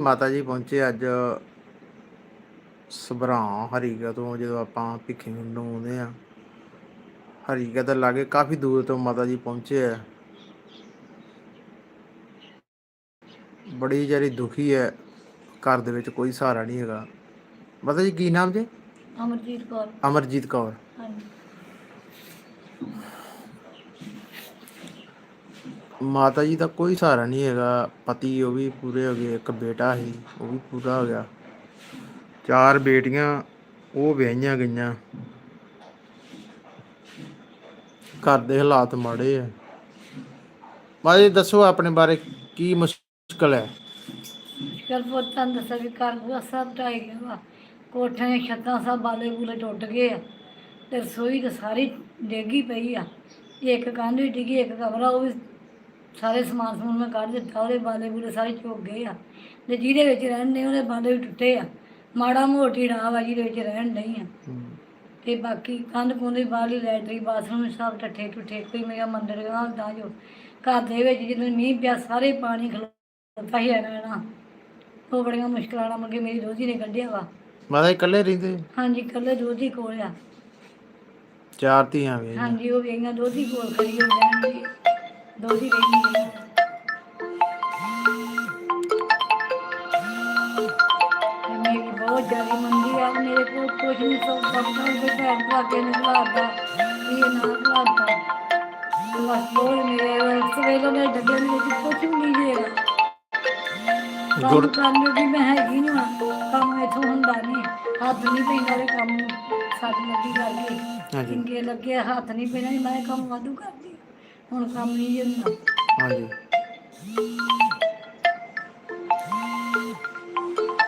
ਮਾਤਾ ਜੀ ਪਹੁੰਚੇ ਅੱਜ ਸਭਰਾਂ ਹਰੀਕਾ ਤੋਂ ਜਦੋਂ ਆਪਾਂ ਭਿੱਖੀ ਨੂੰ ਆਉਂਦੇ ਆ ਹਰੀਕਾ ਤੋਂ ਲਾਗੇ ਕਾਫੀ ਦੂਰ ਤੋਂ ਮਾਤਾ ਜੀ ਪਹੁੰਚੇ ਆ। ਬੜੀ ਜਿਹੜੀ ਦੁਖੀ ਹੈ ਘਰ ਦੇ ਵਿੱਚ ਕੋਈ ਸਹਾਰਾ ਨਹੀਂ ਹੈਗਾ। ਮਾਤਾ ਜੀ ਕੀ ਨਾਮ ਜੀ? ਅਮਰਜੀਤ ਕੌਰ। ਅਮਰਜੀਤ ਕੌਰ। ਹਾਂਜੀ। ਮਾਤਾ ਜੀ ਦਾ ਕੋਈ ਸਹਾਰਾ ਨਹੀਂ ਹੈਗਾ। ਪਤੀ ਉਹ ਵੀ ਪੂਰੇ ਹੋ ਗਏ, ਇੱਕ ਬੇਟਾ ਸੀ, ਉਹ ਵੀ ਪੂਰਾ ਹੋ ਗਿਆ। ਚਾਰ ਬੇਟੀਆਂ, ਉਹ ਵਿਆਹੀਆਂ ਗਈਆਂ। ਘਰ ਦੇ ਹਾਲਾਤ ਮਾੜੇ ਆ। ਮਾਤਾ ਦੱਸੋ ਆਪਣੇ ਬਾਰੇ, ਕੀ ਮੁਸ਼ਕਲ ਹੈ? ਕੱਲ ਪੁੱਤਾਂ ਦੱਸਿਆ ਵੀ ਘਰ ਪੂਰਾ ਸਭ ਢਾਈ ਗਿਆ ਵਾ। ਕੋਠਿਆਂ ਦੀਆਂ ਛੱਤਾਂ ਸਭ ਬਾਲੇ ਬੂਲੇ ਟੁੱਟ ਗਏ ਆ। ਤੇ ਰਸੋਈ ਤੇ ਸਾਰੀ ਡੇਗੀ ਪਈ ਆ। ਇੱਕ ਕੰਧ ਵੀ ਡਿੱਗੀ, ਇੱਕ ਕਮਰਾ, ਉਹ ਵੀ ਸਾਰੇ ਸਮਾਨ ਸਮੂਨ ਮੈਂ ਕੱਢ ਦਿੱਤਾ ਉਹਦੇ ਬਾਲੇ ਬੂਲੇ ਸਾਰੇ ਝੁੱਕ ਗਏ ਆ। ਤੇ ਜਿਹਦੇ ਵਿੱਚ ਰਹਿੰਦੇ ਉਹਦੇ ਬਾਲੇ ਵੀ ਟੁੱਟੇ ਆ। ਮਾੜਾ ਮੋਟੀ ਰਾਹ ਵਾ ਜਿਹਦੇ ਵਿੱਚ ਰਹਿਣ ਨਹੀਂ ਆ। ਤੇ ਬਾਕੀ ਕੰਧ ਕੁੰਧ ਬਾਹਰਲੀ ਲੈਟਰੀ ਬਾਥਰੂਮ ਸਭ ਟੱਠੇ ਟੁੱਠੇ ਕੋਈ ਮੇਰਾ ਮੰਦਰ ਦਾ ਹੁੰਦਾ ਜੋ। ਘਰ ਦੇ ਵਿੱਚ ਜਦੋਂ ਮੀਂਹ ਪਿਆ ਸਾਰੇ ਪਾਣੀ ਖਲੋਤਾ ਹੀ ਰਹਿਣਾ ਉਹ ਬੜੀਆਂ ਮੁਸ਼ਕਲਾਂ ਨਾਲ ਕੇ ਮੇਰੀ ਦੋਜੀ ਨੇ ਕੱਢਿਆ ਵਾ। ਮਾਤਾ ਜੀ ਇਕੱਲੇ ਰਹਿੰਦੇ? ਹਾਂਜੀ ਕੱਲੇ ਦੋਜੀ ਕੋਲ ਆ। ਚਾਰ ਧੀਆਂ ਵਿਆਹੀਆਂ ਹਾਂਜੀ ਉਹ ਵੇਈਆਂ ਦੋਜੀ ਕੋਲ ਖੜੀ ਹੋ ਜਾਂਦੀ ਦੋਜੀ ਰਹਿੰਦੀ ਹੈ ਤੇ ਮੇਰੀ ਬਹੁਤ ਜ਼ਿਆਦਾ ਮੰਗੀ ਆ ਮੇਰੇ ਕੋਲ ਕੁਝ ਨਹੀਂ ਸਭ ਕਰਦਾ ਤੇ ਭੈਣ ਭਰਾ ਕੇ ਨਹੀਂ ਲਾਦਾ ਇਹ ਨਾ ਲਾਦਾ ਬਸ ਬੋਲ ਮੇਰੇ ਸਵੇਲੋਂ ਮੇਰੇ ਡੱਬੇ ਦੇ ਵਿੱਚ ਕੁਝ ਵੀ ਨਹੀਂ ਜੇਗਾ ਕੰਮ ਗੁਰ ਜੋਗੀ ਮੈਂ ਹੈਗੀ ਹਾਂ ਕੰਮ ਇਥੋਂ ਹੁੰਦਾ ਨਹੀਂ ਹੱਥ ਨਹੀਂ ਪੈਂਦਾ ਕੰਮ ਨੂੰ ਲੱਗੀ ਚੰਗੇ ਲੱਗੇ ਹੱਥ ਨਹੀਂ ਪੈਣਾ ਮੈਂ ਕੰਮ ਵਾਧੂ ਕਰਦੀ। ਹੁਣ ਕੰਮ ਨਹੀਂ ਹੁੰਦਾ ਹਾਂਜੀ।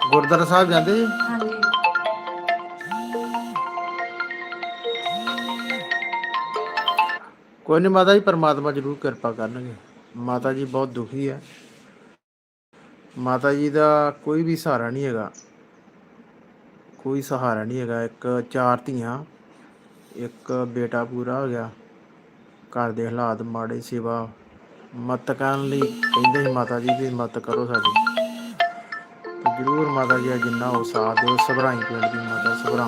ਗੁਰਦੁਆਰਾ ਸਾਹਿਬ ਜਾਂਦੇ ਜੀ? ਹਾਂਜੀ। ਕੋਈ ਨਹੀਂ ਮਾਤਾ ਜੀ ਪਰਮਾਤਮਾ ਜ਼ਰੂਰ ਕਿਰਪਾ ਕਰਨਗੇ। ਮਾਤਾ ਜੀ ਬਹੁਤ ਦੁਖੀ ਹੈ ਮਾਤਾ ਜੀ ਦਾ ਕੋਈ ਵੀ ਸਹਾਰਾ ਨਹੀਂ ਹੈਗਾ। ਕੋਈ ਸਹਾਰਾ ਨਹੀਂ ਹੈਗਾ। ਇੱਕ ਚਾਰ ਧੀਆਂ ਇੱਕ ਬੇਟਾ ਪੂਰਾ ਹੋ ਗਿਆ। ਘਰ ਦੇ ਹਾਲਾਤ ਮਾੜੇ, ਸੇਵਾ ਮਤ ਕਰਨ ਲਈ ਕਹਿੰਦੇ ਸੀ ਮਾਤਾ ਜੀ ਵੀ ਮਤ ਕਰੋ ਸਾਡੀ। ਜ਼ਰੂਰ ਮਾਤਾ ਜੀ ਦਾ ਜਿੰਨਾ ਹੋ ਸਾਥ ਦਿਓ, ਸਭਰਾਈ ਪਿੰਡ ਦੀ ਮਾਤਾ ਸਭਰਾਂ